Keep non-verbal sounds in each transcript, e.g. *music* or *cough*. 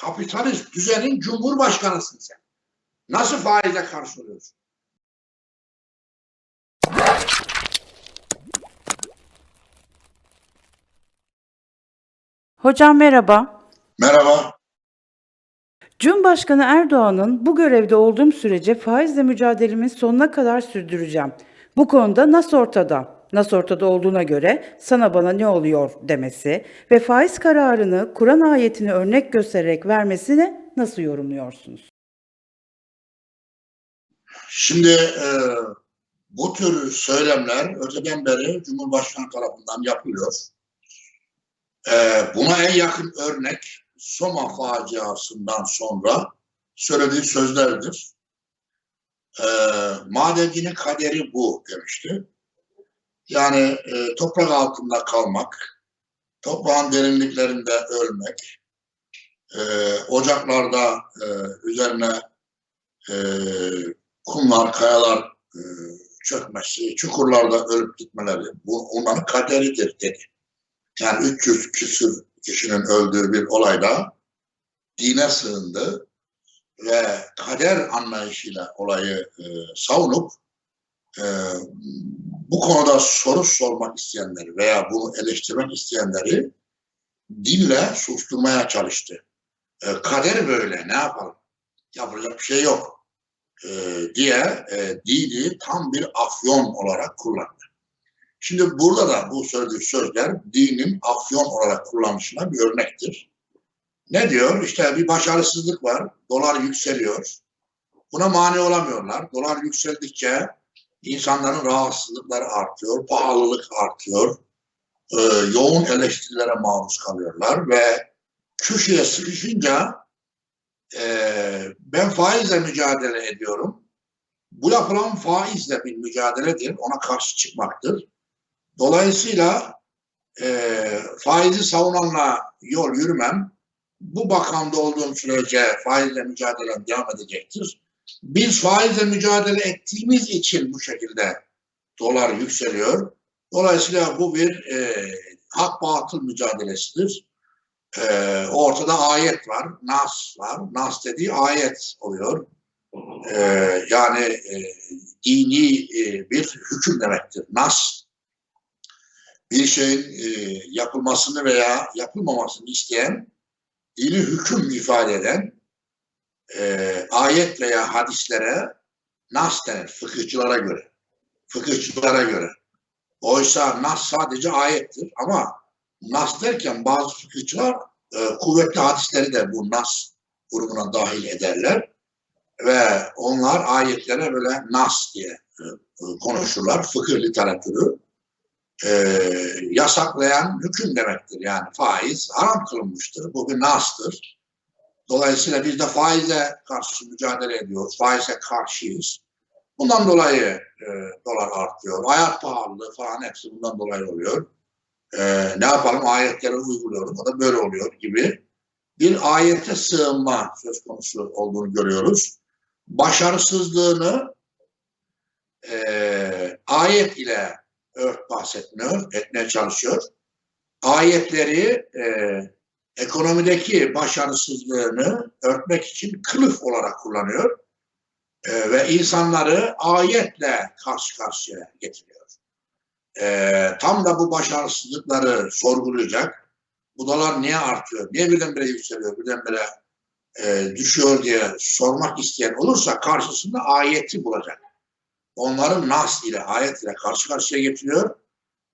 kapitalist düzenin cumhurbaşkanısın sen. Nasıl faize karşı oluyorsun? Hocam merhaba. Merhaba. Cumhurbaşkanı Erdoğan'ın bu görevde olduğum sürece faizle mücadelemi sonuna kadar sürdüreceğim. Bu konuda nasıl ortada? Nasıl ortada olduğuna göre sana bana ne oluyor demesi ve faiz kararını Kur'an ayetini örnek göstererek vermesini nasıl yorumluyorsunuz? Şimdi e, bu tür söylemler öteden beri Cumhurbaşkanı tarafından yapılıyor. E, buna en yakın örnek Soma faciasından sonra söylediği sözlerdir. E, madencinin kaderi bu demişti. Yani e, toprak altında kalmak, toprağın derinliklerinde ölmek, e, ocaklarda e, üzerine e, kumlar, kayalar e, çökmesi, çukurlarda ölüp gitmeleri bu onların kaderidir dedi. Yani 300 küsür kişinin öldüğü bir olayda dine sığındı ve kader anlayışıyla olayı e, savunup e, bu konuda soru sormak isteyenleri veya bunu eleştirmek isteyenleri dinle susturmaya çalıştı. E, kader böyle ne yapalım? Yapacak bir şey yok e, diye e, dini tam bir afyon olarak kullandı. Şimdi burada da bu söylediği sözler dinin afyon olarak kullanışına bir örnektir. Ne diyor? İşte bir başarısızlık var, dolar yükseliyor. Buna mani olamıyorlar. Dolar yükseldikçe insanların rahatsızlıkları artıyor, pahalılık artıyor, e, yoğun eleştirilere maruz kalıyorlar ve köşeye sıkışınca e, ben faizle mücadele ediyorum. Bu yapılan faizle bir mücadeledir. Ona karşı çıkmaktır. Dolayısıyla e, faizi savunanla yol yürümem. Bu bakanda olduğum sürece faizle mücadelem devam edecektir. Biz faizle mücadele ettiğimiz için bu şekilde dolar yükseliyor. Dolayısıyla bu bir e, hak batıl mücadelesidir. Ee, ortada ayet var, nas var. Nas dediği ayet oluyor. Ee, yani e, dini e, bir hüküm demektir. Nas bir şeyin e, yapılmasını veya yapılmamasını isteyen dini hüküm ifade eden e, ayet veya hadislere nas denir fıkıhçılara göre. Fıkıhçılara göre. Oysa nas sadece ayettir ama Nas derken bazı fıkıhçılar e, kuvvetli hadisleri de bu Nas grubuna dahil ederler. Ve onlar ayetlere böyle Nas diye e, konuşurlar. Fıkıh literatürü. E, yasaklayan hüküm demektir. Yani faiz haram kılınmıştır. Bu bir Nas'tır. Dolayısıyla biz de faize karşı mücadele ediyoruz. Faize karşıyız. Bundan dolayı e, dolar artıyor. Hayat pahalılığı falan hepsi bundan dolayı oluyor e, ne yapalım ayetleri uyguluyoruz. O da böyle oluyor gibi bir ayete sığınma söz konusu olduğunu görüyoruz. Başarısızlığını e, ayet ile ört bahsetmiyor, etmeye çalışıyor. Ayetleri e, ekonomideki başarısızlığını örtmek için kılıf olarak kullanıyor. E, ve insanları ayetle karşı karşıya getiriyor e, tam da bu başarısızlıkları sorgulayacak. Bu dolar niye artıyor, niye birdenbire yükseliyor, birdenbire e, düşüyor diye sormak isteyen olursa karşısında ayeti bulacak. Onların nas ile, ayet ile karşı karşıya getiriyor.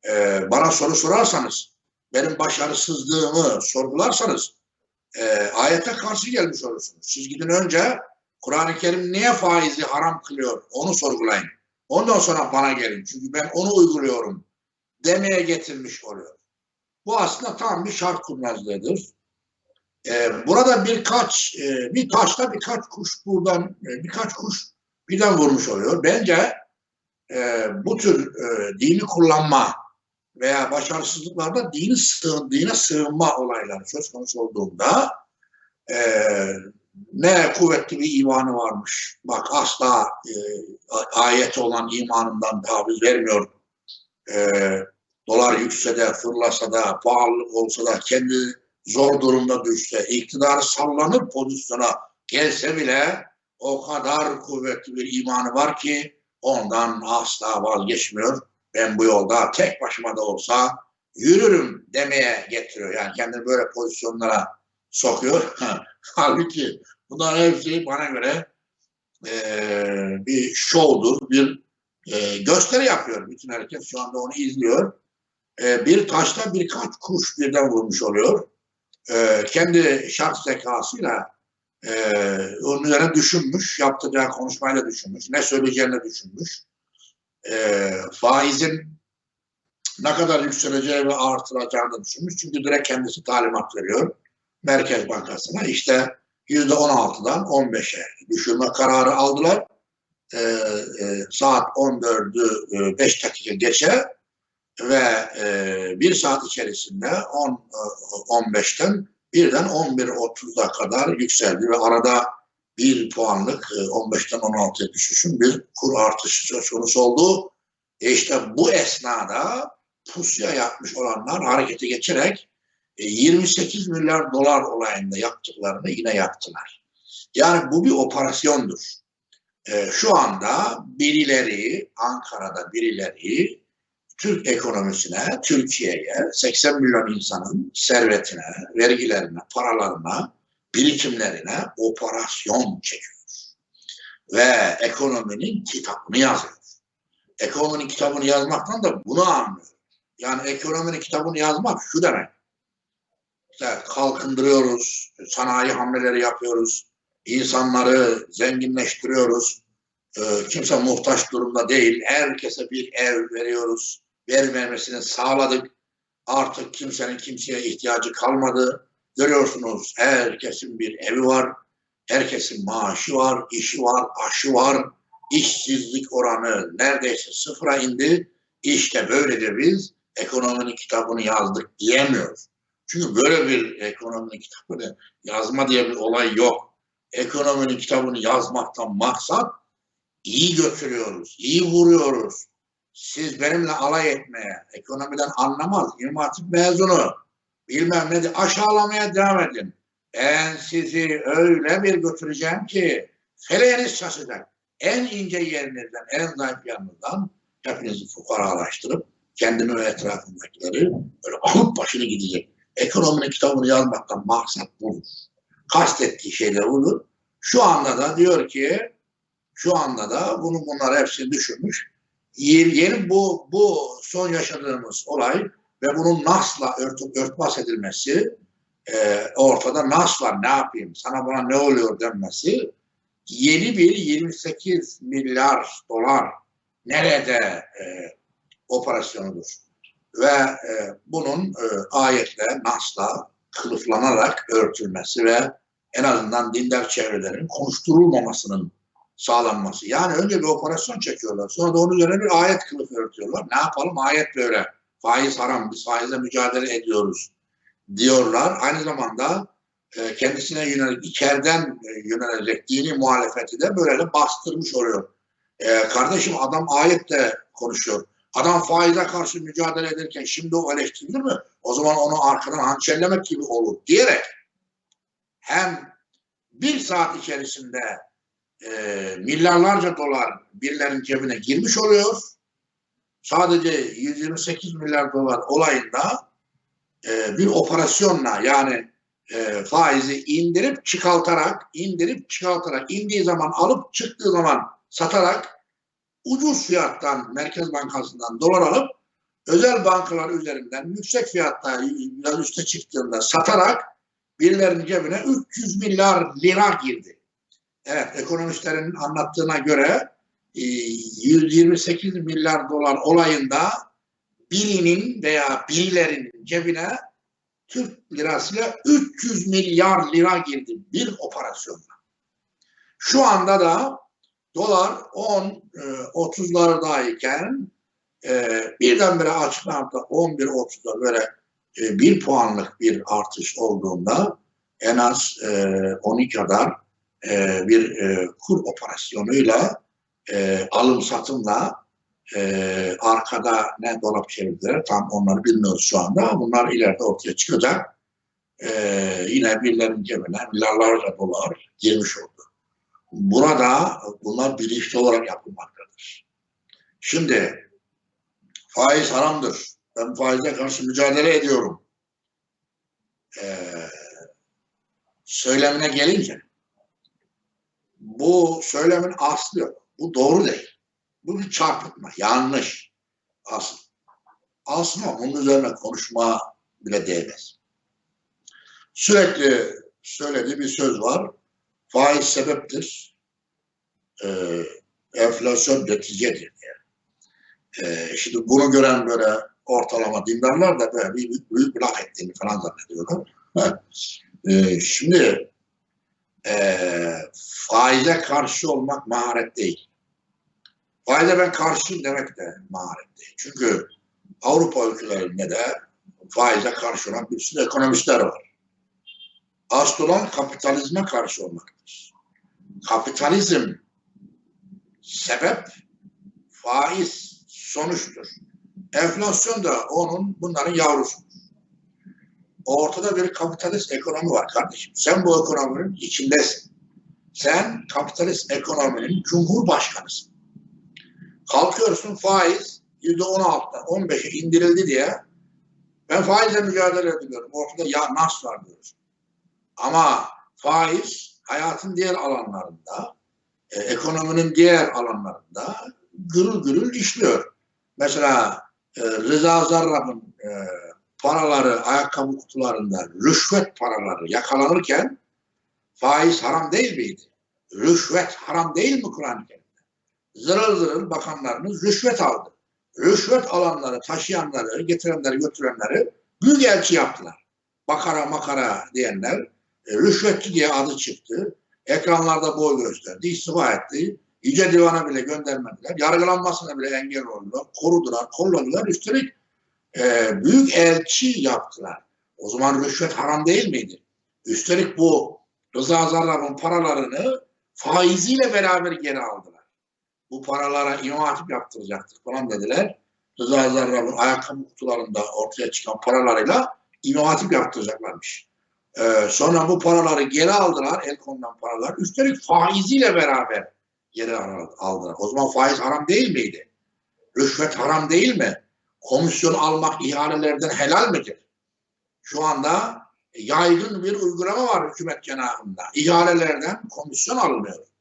E, bana soru sorarsanız, benim başarısızlığımı sorgularsanız e, ayete karşı gelmiş olursunuz. Siz gidin önce Kur'an-ı Kerim niye faizi haram kılıyor onu sorgulayın. Ondan sonra bana gelin. Çünkü ben onu uyguluyorum demeye getirmiş oluyor. Bu aslında tam bir şart kurnazlığıdır. Ee, burada birkaç, e, bir taşta birkaç kuş buradan, e, birkaç kuş birden vurmuş oluyor. Bence e, bu tür e, dini kullanma veya başarısızlıklarda dini sığın, dine sığınma olayları söz konusu olduğunda e, ne kuvvetli bir imanı varmış. Bak asla e, ayet olan imanından taviz vermiyor. E, dolar yükse de, fırlasa da, pahalılık olsa da kendi zor durumda düşse, iktidarı sallanıp pozisyona gelse bile o kadar kuvvetli bir imanı var ki ondan asla vazgeçmiyor. Ben bu yolda tek başıma da olsa yürürüm demeye getiriyor. Yani kendini böyle pozisyonlara sokuyor. *laughs* Halbuki bunların hepsi bana göre e, bir şovdur, bir e, gösteri yapıyor. Bütün herkes şu anda onu izliyor. E, bir taşta birkaç kuş birden vurmuş oluyor. E, kendi şahs zekasıyla e, onun üzerine düşünmüş, yaptığı konuşmayla düşünmüş, ne söyleyeceğini düşünmüş. E, faizin ne kadar yükseleceği ve artıracağını düşünmüş. Çünkü direkt kendisi talimat veriyor Merkez Bankası'na. İşte yüzde on altıdan 15'e düşürme kararı aldılar. E, e, saat 14'ü 5 dakika geçe ve e, bir saat içerisinde 10 e, 15'ten birden 11.30'a kadar yükseldi ve arada bir puanlık 15'ten 16'ya düşüşün bir kur artışı söz konusu oldu. E işte bu esnada pusuya yapmış olanlar harekete geçerek 28 e, milyar dolar olayında yaptıklarını yine yaptılar. Yani bu bir operasyondur. E, şu anda birileri, Ankara'da birileri Türk ekonomisine, Türkiye'ye, 80 milyon insanın servetine, vergilerine, paralarına, birikimlerine operasyon çekiyor. Ve ekonominin kitabını yazıyor. Ekonominin kitabını yazmaktan da bunu anlıyor. Yani ekonominin kitabını yazmak şu demek. İşte kalkındırıyoruz, sanayi hamleleri yapıyoruz, insanları zenginleştiriyoruz. Ee, kimse muhtaç durumda değil. Herkese bir ev veriyoruz. Vermemesini sağladık. Artık kimsenin kimseye ihtiyacı kalmadı. Görüyorsunuz herkesin bir evi var. Herkesin maaşı var, işi var, aşı var. İşsizlik oranı neredeyse sıfıra indi. İşte böyle de biz ekonominin kitabını yazdık diyemiyoruz. Çünkü böyle bir ekonominin kitabını yazma diye bir olay yok. Ekonominin kitabını yazmaktan maksat iyi götürüyoruz, iyi vuruyoruz. Siz benimle alay etmeye, ekonomiden anlamaz, İmam mezunu, bilmem ne de aşağılamaya devam edin. Ben sizi öyle bir götüreceğim ki feleğiniz şaşacak. En ince yerinizden, en zayıf yanınızdan hepinizi fukaralaştırıp kendini ve etrafındakileri böyle alıp başını gidecek. Ekonominin kitabını yazmaktan maksat budur. Kastettiği şeyler budur. Şu anda da diyor ki şu anda da bunu bunlar hepsini düşünmüş. Yeni bu, bu son yaşadığımız olay ve bunun NAS'la ört, örtbas edilmesi e, ortada NAS var ne yapayım sana buna ne oluyor denmesi yeni bir 28 milyar dolar nerede e, operasyonudur. Ve e, bunun e, ayetle, nasla kılıflanarak örtülmesi ve en azından dindar çevrelerin konuşturulmamasının sağlanması. Yani önce bir operasyon çekiyorlar. Sonra da onun üzerine bir ayet kılıf örtüyorlar. Ne yapalım? Ayet böyle. Faiz haram. Biz faizle mücadele ediyoruz diyorlar. Aynı zamanda e, kendisine yönelik içeriden e, yönelecek dini muhalefeti de böyle bastırmış oluyor. E, kardeşim adam ayette konuşuyor. Adam faize karşı mücadele ederken şimdi o eleştirilir mi? O zaman onu arkadan hançerlemek gibi olur diyerek hem bir saat içerisinde e, milyarlarca dolar birilerinin cebine girmiş oluyor. Sadece 128 milyar dolar olayında e, bir operasyonla yani e, faizi indirip çıkartarak, indirip çıkartarak, indiği zaman alıp çıktığı zaman satarak ucuz fiyattan Merkez Bankası'ndan dolar alıp özel bankalar üzerinden yüksek fiyatta biraz üste çıktığında satarak birilerinin cebine 300 milyar lira girdi. Evet ekonomistlerin anlattığına göre 128 e, milyar dolar olayında birinin veya birilerinin cebine Türk lirasıyla 300 milyar lira girdi bir operasyonla. Şu anda da dolar 10 30'lardayken e, e, birdenbire açıklanıp da 11.30'da böyle e, bir puanlık bir artış olduğunda en az e, 12 kadar e, bir e, kur operasyonuyla e, alım satımla e, arkada ne dolap çevirdiler tam onları bilmiyoruz şu anda. Bunlar ileride ortaya çıkacak. Ee, yine birilerinin cebine milyarlarca dolar girmiş oldu. Burada bunlar bilinçli olarak yapılmaktadır. Şimdi faiz haramdır. Ben faize karşı mücadele ediyorum. Ee, söylemine gelince bu söylemin aslı yok. Bu doğru değil. Bu bir çarpıtma. Yanlış. Asıl. Aslında bunun üzerine konuşma bile değmez. Sürekli söylediği bir söz var. Faiz sebeptir. Ee, enflasyon neticedir diye. Ee, şimdi bunu gören böyle ortalama dindarlar da böyle bir büyük, büyük bir laf ettiğini falan zannediyorlar. Ee, şimdi e, faize karşı olmak maharet değil. Faize ben karşıyım demek de maharet değil. Çünkü Avrupa ülkelerinde de faize karşı olan bir sürü ekonomistler var. Asıl olan kapitalizme karşı olmaktır. Kapitalizm sebep, faiz sonuçtur. Enflasyon da onun bunların yavrusudur. Ortada bir kapitalist ekonomi var kardeşim. Sen bu ekonominin içindesin. Sen kapitalist ekonominin cumhurbaşkanısın. Kalkıyorsun faiz yüzde on altıdan on beşe indirildi diye ben faizle mücadele ediyorum. Ortada ya nas var diyoruz. Ama faiz hayatın diğer alanlarında, e, ekonominin diğer alanlarında gürül gürül işliyor. Mesela e, Rıza Zarrab'ın e, paraları ayakkabı kutularında rüşvet paraları yakalanırken faiz haram değil miydi? Rüşvet haram değil mi Kur'an-ı? Zırıl zırıl bakanlarımız rüşvet aldı. Rüşvet alanları, taşıyanları, getirenleri, götürenleri büyükelçi yaptılar. Bakara makara diyenler e, rüşvetçi diye adı çıktı. Ekranlarda boy gösterdi, istifa etti. Yüce Divan'a bile göndermediler. Yargılanmasına bile engel oldular. Korudular, kolladılar. Üstelik e, büyük elçi yaptılar. O zaman rüşvet haram değil miydi? Üstelik bu Rıza Zarrab'ın paralarını faiziyle beraber geri aldılar. Bu paralara imam hatip yaptıracaktık falan dediler. Rıza Zarrab'ın ayakkabı kutularında ortaya çıkan paralarıyla imam hatip yaptıracaklarmış. Ee, sonra bu paraları geri aldılar, el konulan paralar. Üstelik faiziyle beraber geri aldılar. O zaman faiz haram değil miydi? Rüşvet haram değil mi? Komisyon almak ihalelerden helal midir? Şu anda yaygın bir uygulama var hükümet cenahında. İhalelerden komisyon alınıyor.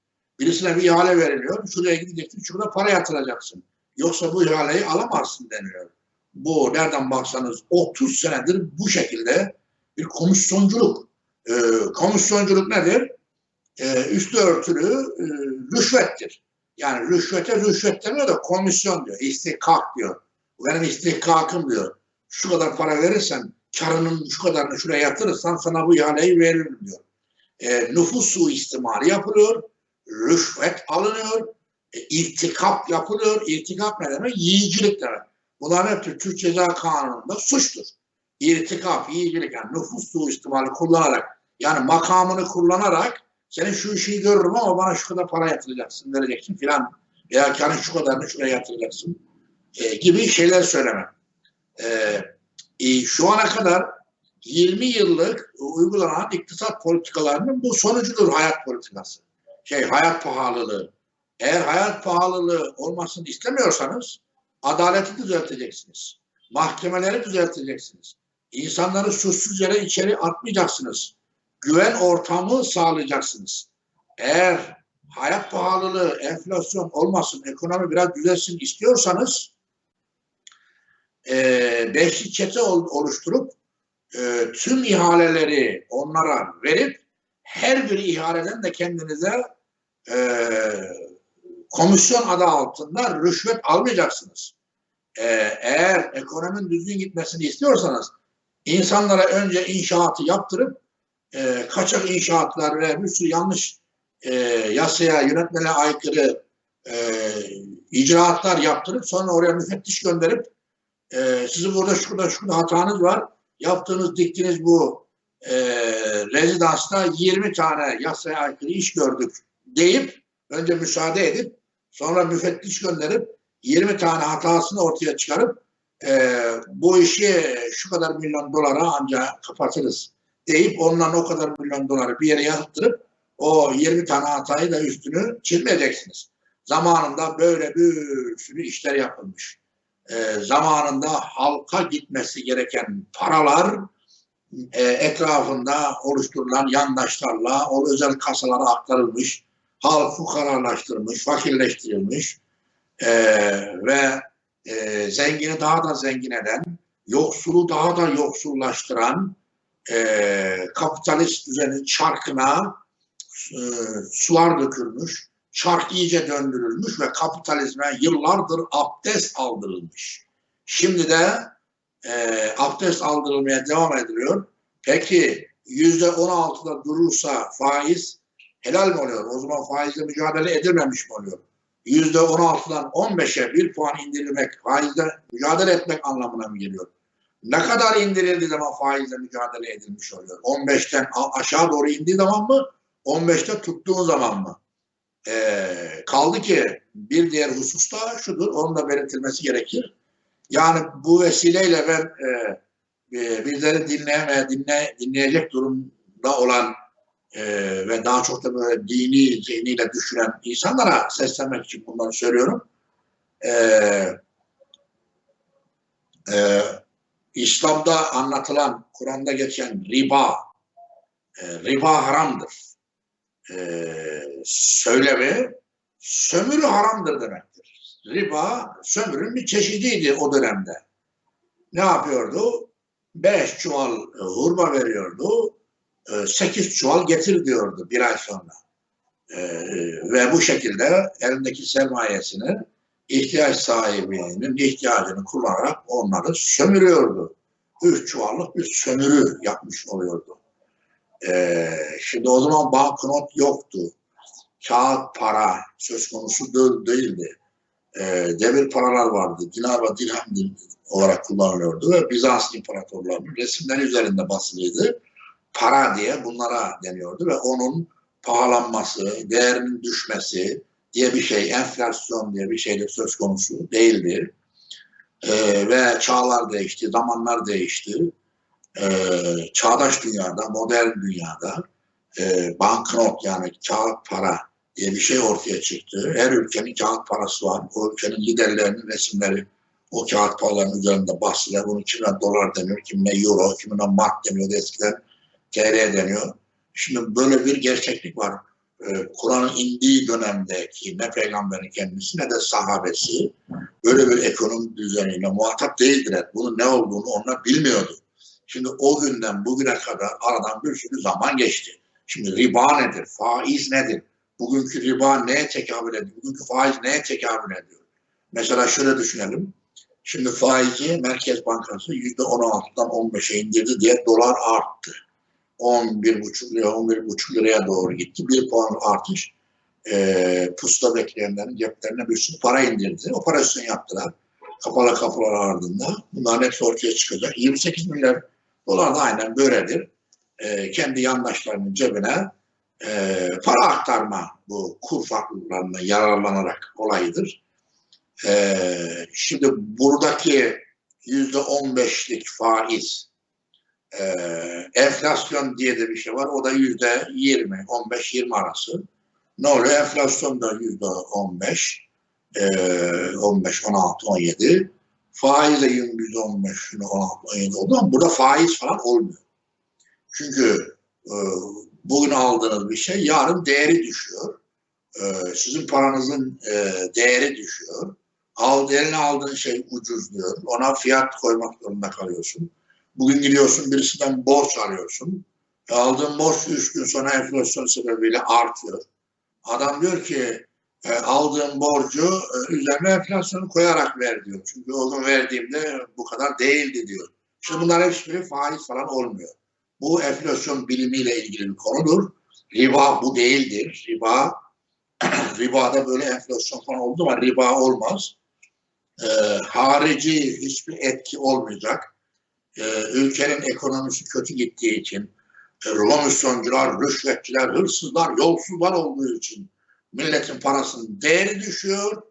Birisine bir ihale veriliyor. Şuraya gideceksin, şurada para yatıracaksın. Yoksa bu ihaleyi alamazsın deniyor. Bu nereden baksanız 30 senedir bu şekilde bir komisyonculuk. E, komisyonculuk nedir? E, üstü örtülü e, rüşvettir. Yani rüşvete rüşvet demiyor da komisyon diyor. İstihkak diyor. Benim istihkakım diyor. Şu kadar para verirsen karının şu kadarını şuraya yatırırsan sana bu ihaleyi veririm diyor. E, nüfus suistimali yapılıyor. Rüşvet alınıyor. E, irtikap yapılıyor. İrtikap ne demek? Yiyicilik demek. Bunlar hep Türk Ceza Kanunu'nda suçtur. İrtikap, yiyicilik yani nüfus suistimali kullanarak yani makamını kullanarak senin şu işi görürüm ama bana şu kadar para yatıracaksın, vereceksin filan veya karın şu kadarını şuraya yatıracaksın e, gibi şeyler söylemem. E, e, şu ana kadar 20 yıllık uygulanan iktisat politikalarının bu sonucudur hayat politikası. Şey hayat pahalılığı. Eğer hayat pahalılığı olmasını istemiyorsanız adaleti düzelteceksiniz. Mahkemeleri düzelteceksiniz. İnsanları suçsuz yere içeri atmayacaksınız. Güven ortamı sağlayacaksınız. Eğer hayat pahalılığı, enflasyon olmasın, ekonomi biraz düzelsin istiyorsanız e, beşli çete oluşturup e, tüm ihaleleri onlara verip her bir ihaleden de kendinize e, komisyon adı altında rüşvet almayacaksınız. E, eğer ekonominin düzgün gitmesini istiyorsanız insanlara önce inşaatı yaptırıp e, kaçak inşaatlar ve bir sürü yanlış e, yasaya, yönetmene aykırı e, icraatlar yaptırıp sonra oraya müfettiş gönderip e, sizin burada şurada şurada hatanız var. Yaptığınız, diktiğiniz bu e, rezidansta 20 tane yasaya aykırı iş gördük deyip önce müsaade edip sonra müfettiş gönderip 20 tane hatasını ortaya çıkarıp e, bu işi şu kadar milyon dolara ancak kapatırız deyip ondan o kadar milyon doları bir yere yatırıp o 20 tane hatayı da üstünü çizmeyeceksiniz. Zamanında böyle bir sürü işler yapılmış. Ee, zamanında halka gitmesi gereken paralar e, etrafında oluşturulan yandaşlarla o özel kasalara aktarılmış, halk fukaralaştırılmış, fakirleştirilmiş e, ve e, zengini daha da zengin eden, yoksulu daha da yoksullaştıran e, kapitalist düzenin çarkına e, sular dökülmüş, çark iyice döndürülmüş ve kapitalizme yıllardır abdest aldırılmış. Şimdi de e, abdest aldırılmaya devam ediliyor. Peki yüzde on altıda durursa faiz helal mi oluyor? O zaman faizle mücadele edilmemiş mi oluyor? Yüzde on altıdan on beşe bir puan indirilmek, faizle mücadele etmek anlamına mı geliyor? Ne kadar indirildiği zaman faizle mücadele edilmiş oluyor? 15'ten a- aşağı doğru indiği zaman mı? 15'te tuttuğun zaman mı? Ee, kaldı ki bir diğer hususta şudur, onun da belirtilmesi gerekir. Yani bu vesileyle ben e, e, bizleri dinleyen ve dinle, dinleyecek durumda olan e, ve daha çok da böyle dini zihniyle düşünen insanlara seslenmek için bunları söylüyorum. E, e, İslam'da anlatılan, Kur'an'da geçen riba, e, riba haramdır. E, söylemi, sömürü haramdır demektir. Riba, sömürün bir çeşidiydi o dönemde. Ne yapıyordu? Beş çuval e, hurma veriyordu, e, sekiz çuval getir diyordu bir ay sonra. E, ve bu şekilde elindeki sermayesini ihtiyaç sahibinin ihtiyacını kullanarak onları sömürüyordu. Üç çuvallık bir sömürü yapmış oluyordu. Şimdi o zaman banknot yoktu. Kağıt para söz konusu değil- değildi. Ee, demir paralar vardı. Dinar ve dirhem olarak kullanılıyordu ve Bizans imparatorlarının resimleri üzerinde basılıydı. Para diye bunlara deniyordu ve onun pahalanması, değerinin düşmesi, diye bir şey, enflasyon diye bir şey de söz konusu değildir. Ee, ve çağlar değişti, zamanlar değişti. Ee, çağdaş dünyada, modern dünyada e, banknot yani kağıt para diye bir şey ortaya çıktı. Her ülkenin kağıt parası var. O ülkenin liderlerinin resimleri o kağıt paraların üzerinde basılıyor. Bunu kimine dolar deniyor, kimine euro, kimine mark deniyordu eskiden. TL deniyor. Şimdi böyle bir gerçeklik var e, Kur'an'ın indiği dönemdeki ne peygamberin kendisi ne de sahabesi böyle bir ekonomi düzeniyle muhatap değildiler. Bunun ne olduğunu onlar bilmiyordu. Şimdi o günden bugüne kadar aradan bir sürü zaman geçti. Şimdi riba nedir? Faiz nedir? Bugünkü riba neye tekabül ediyor? Bugünkü faiz neye tekabül ediyor? Mesela şöyle düşünelim. Şimdi faizi Merkez Bankası %16'dan 15'e indirdi diye dolar arttı. 11,5 lira, 11,5 liraya doğru gitti. Bir puan artış e, pusuda bekleyenlerin ceplerine bir sürü para indirdi. Operasyon yaptılar. Kapalı kapılar ardında. Bunların hepsi ortaya çıkacak. 28 milyar dolar da aynen böyledir. E, kendi yandaşlarının cebine e, para aktarma bu kur farklılıklarından yararlanarak olayıdır. E, şimdi buradaki yüzde 15'lik faiz ee, enflasyon diye de bir şey var. O da yüzde 20, 15, 20 arası. Ne oluyor? Enflasyon da yüzde 15, e, 15, 16, 17. Faiz de yüzde 15, 16, 17 oldu ama burada faiz falan olmuyor. Çünkü e, bugün aldığınız bir şey yarın değeri düşüyor. E, sizin paranızın e, değeri düşüyor. Al, eline aldığın şey ucuzluyor. Ona fiyat koymak zorunda kalıyorsun. Bugün gidiyorsun birisinden borç alıyorsun. E, aldığın borç üç gün sonra enflasyon sebebiyle artıyor. Adam diyor ki e, aldığım borcu e, üzerine enflasyonu koyarak ver diyor. Çünkü o gün verdiğimde bu kadar değildi diyor. Şimdi bunlar hiçbiri faiz falan olmuyor. Bu enflasyon bilimiyle ilgili bir konudur. Riba bu değildir. Riba *clears throat* ribada böyle enflasyon falan oldu ama riba olmaz. E, harici hiçbir etki olmayacak e, ülkenin ekonomisi kötü gittiği için, e, komisyoncular, rüşvetçiler, hırsızlar, yolsuzlar olduğu için milletin parasının değeri düşüyor.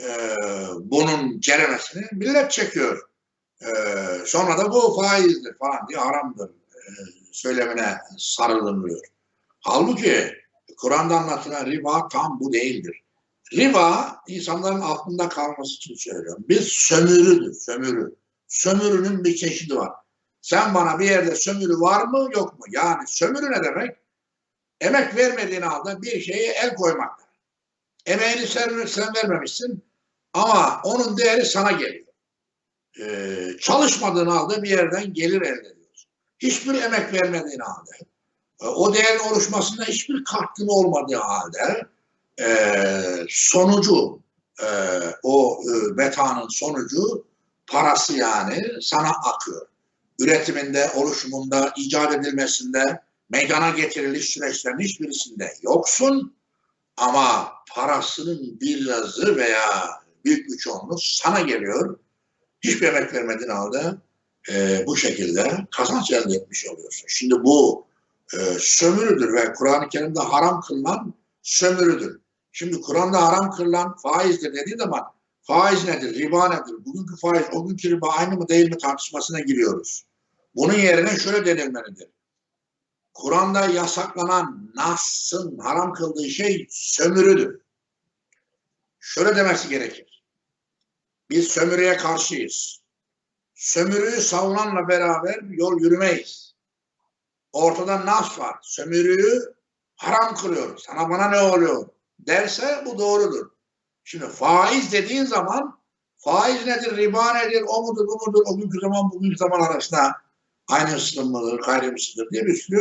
E, bunun ceremesini millet çekiyor. E, sonra da bu faizdir falan diye haramdır. Söylemine sarılınıyor. Halbuki Kur'an'da anlatılan riba tam bu değildir. Riba insanların aklında kalması için söylüyorum. Bir sömürüdür, sömürü. Sömürünün bir çeşidi var. Sen bana bir yerde sömürü var mı yok mu? Yani sömürü ne demek? Emek vermediğin halde bir şeye el koymak. Emeğini sen, sen vermemişsin ama onun değeri sana geliyor. Ee, çalışmadığın halde bir yerden gelir elde ediyorsun. Hiçbir emek vermediğin halde, e, o değerin oluşmasında hiçbir katkın olmadığı halde e, sonucu, e, o e, metanın sonucu parası yani sana akıyor. Üretiminde, oluşumunda, icat edilmesinde, meydana getiriliş süreçlerinin hiçbirisinde yoksun ama parasının birazı veya büyük bir çoğunluğu sana geliyor. Hiçbir emek vermediğin halde e, bu şekilde kazanç elde etmiş oluyorsun. Şimdi bu e, sömürüdür ve Kur'an-ı Kerim'de haram kılınan sömürüdür. Şimdi Kur'an'da haram kılınan faizdir dediği zaman faiz nedir, riba nedir, bugünkü faiz, o günkü riba aynı mı değil mi tartışmasına giriyoruz. Bunun yerine şöyle denilmelidir. Kur'an'da yasaklanan Nas'ın haram kıldığı şey sömürüdür. Şöyle demesi gerekir. Biz sömürüye karşıyız. Sömürüyü savunanla beraber yol yürümeyiz. Ortada Nas var. Sömürüyü haram kılıyor. Sana bana ne oluyor derse bu doğrudur. Şimdi faiz dediğin zaman faiz nedir, riba nedir, o mudur, bu mudur, o günkü zaman, bugünkü zaman arasında aynısı mıdır, gayrimsıdır diye bir sürü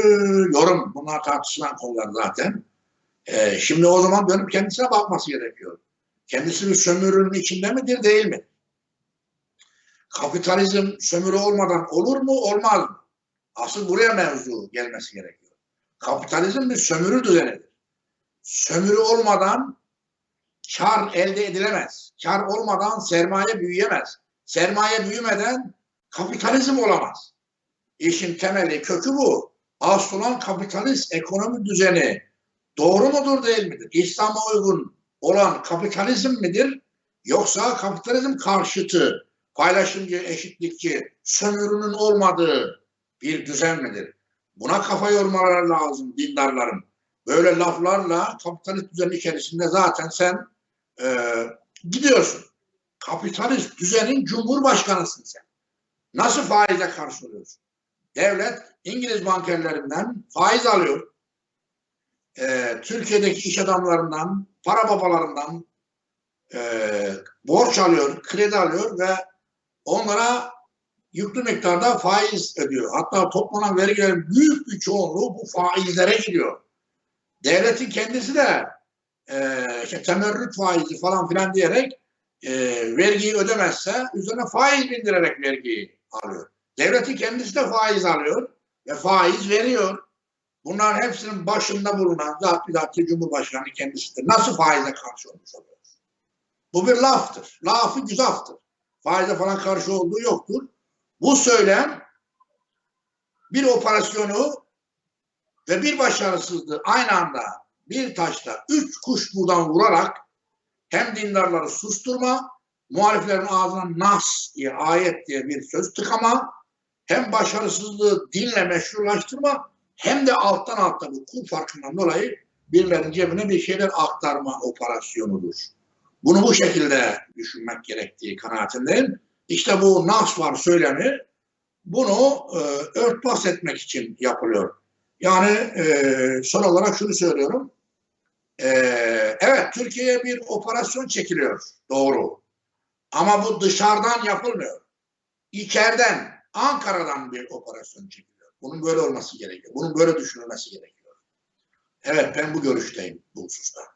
yorum. Bunlar tartışılan konular zaten. Ee, şimdi o zaman dönüp kendisine bakması gerekiyor. Kendisi bir sömürünün içinde midir, değil mi? Kapitalizm sömürü olmadan olur mu, olmaz mı? Asıl buraya mevzu gelmesi gerekiyor. Kapitalizm bir sömürü düzenidir. Sömürü olmadan kar elde edilemez. Kar olmadan sermaye büyüyemez. Sermaye büyümeden kapitalizm olamaz. İşin temeli, kökü bu. Asıl olan kapitalist ekonomi düzeni doğru mudur değil midir? İslam'a uygun olan kapitalizm midir? Yoksa kapitalizm karşıtı, paylaşımcı, eşitlikçi, sömürünün olmadığı bir düzen midir? Buna kafa yormaları lazım dindarların. Böyle laflarla kapitalist düzen içerisinde zaten sen e, gidiyorsun. Kapitalist düzenin cumhurbaşkanısın sen. Nasıl faize karşı oluyorsun? Devlet İngiliz bankerlerinden faiz alıyor. E, Türkiye'deki iş adamlarından, para babalarından e, borç alıyor, kredi alıyor ve onlara yüklü miktarda faiz ödüyor. Hatta toplanan vergilerin büyük bir çoğunluğu bu faizlere gidiyor. Devletin kendisi de e, işte temerrüt faizi falan filan diyerek e, vergiyi ödemezse üzerine faiz bindirerek vergiyi alıyor. Devletin kendisi de faiz alıyor ve faiz veriyor. Bunların hepsinin başında bulunan zat bidatçı Cumhurbaşkanı kendisidir. Nasıl faize karşı olmuş oluyor? Bu bir laftır. Lafı güzaftır. Faize falan karşı olduğu yoktur. Bu söylem bir operasyonu ve bir başarısızlığı aynı anda bir taşla üç kuş buradan vurarak hem dindarları susturma, muhaliflerin ağzına nas diye, ayet diye bir söz tıkama, hem başarısızlığı dinle meşrulaştırma, hem de alttan altta bu kur farkından dolayı birilerinin cebine bir şeyler aktarma operasyonudur. Bunu bu şekilde düşünmek gerektiği kanaatindeyim. İşte bu nas var söylemi bunu e, örtbas etmek için yapılıyor. Yani e, son olarak şunu söylüyorum. E, evet Türkiye'ye bir operasyon çekiliyor. Doğru. Ama bu dışarıdan yapılmıyor. İçeriden, Ankara'dan bir operasyon çekiliyor. Bunun böyle olması gerekiyor. Bunun böyle düşünülmesi gerekiyor. Evet ben bu görüşteyim bu hususta.